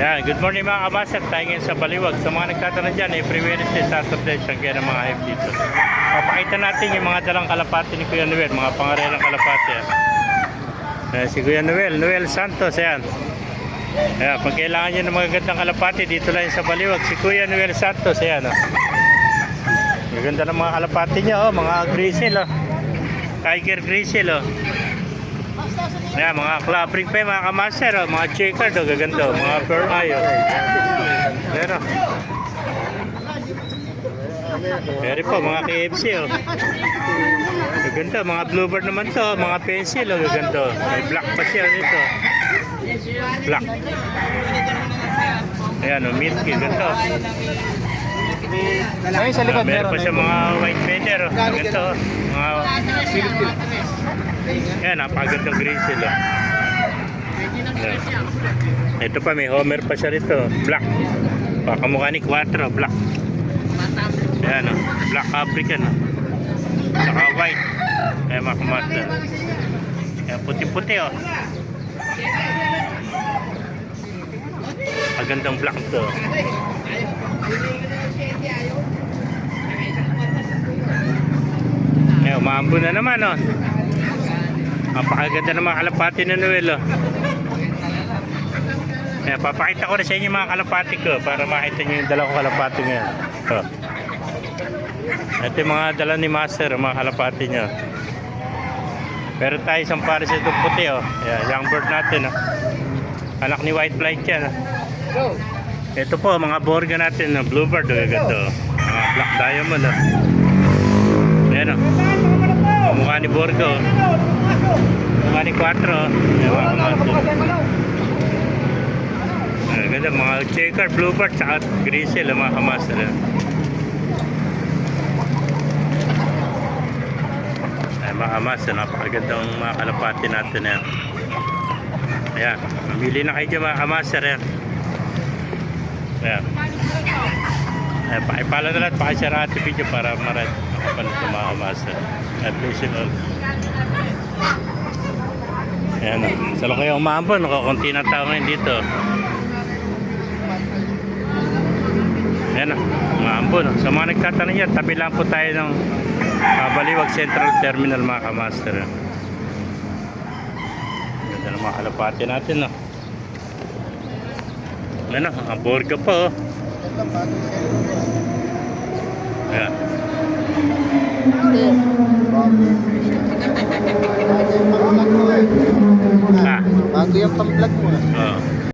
Yan, good morning mga kabasak. Tayo sa Baliwag. Sa mga nagtatanong dyan, every Wednesday sa substation kaya ng mga hype dito. Papakita natin yung mga dalang kalapati ni Kuya Noel, mga pangarelang kalapati. Yan. Yan, si Kuya Noel, Noel Santos, yan. Yan, pag kailangan nyo ng mga gandang kalapati, dito lang sa Baliwag. Si Kuya Noel Santos, yan. Oh. Maganda ng mga kalapati niya, oh, mga grizzle, oh. Tiger grizzle, oh. Yan, mga clubbing pa mga kamaster, oh, mga checker, oh, gaganda, oh, mga pearl eye, oh. Pero, pero po, mga KFC, oh. Gaganda, mga bluebird naman to, oh, mga pencil, oh, gaganda. oh. May black pa siya dito. Black. Ayan, oh, milky, ganda. Oh. Ayun sa likod Ah, meron meron. pa siya mga white feather, oh. Oh. Mga, yan, napakagandang green sila. Yan. Ito pa, may Homer pa siya rito. Black. Pakamukha ni Quattro, black. Ayan, oh. black African. Oh. Saka white. Ayan, mga kamaster. Ayan, puti-puti, oh. Magandang black to. Umambo na naman, oh. Napakaganda ng mga kalapati na Noel, oh. Eh, papakita ko na sa inyo mga kalapati ko para makita nyo yung dala ko kalapati ngayon. Oh. Ito yung mga dala ni Master, mga kalapati nyo. Pero tayo isang pares itong puti, oh. Yeah, young bird natin, oh. Anak ni White Flight yan, oh. Ito po, mga borga natin, oh. bluebird, oh, ganda, oh. Mga black diamond, oh. Ni Borgo. Mukha ni Quattro. Ayan, mga. Ah, ganda, mga checker, bluebird, saka grizzle, mga kamaster. Ay, mga kamaster, napakagandang mga kalapati natin. Ayan. Ayan, mamili na kayo dyan mga kamaster. Ayan. Ayan. Ayan, pakipala na lahat, pakishare ang video para marad kamaster. Ayan, please and all. Ayan, sa lang kayo umambon, nakakunti na tao ngayon dito. Ayan, umambon. Sa mga nagtatanong yan, tabi lang po tayo ng uh, Baliwag Central Terminal mga kamaster. Ganda ng mga kalapati natin, no? Ayan, ang borga pa, oh. Ayan. Ah, Bago yung pang-vlog mo. oo.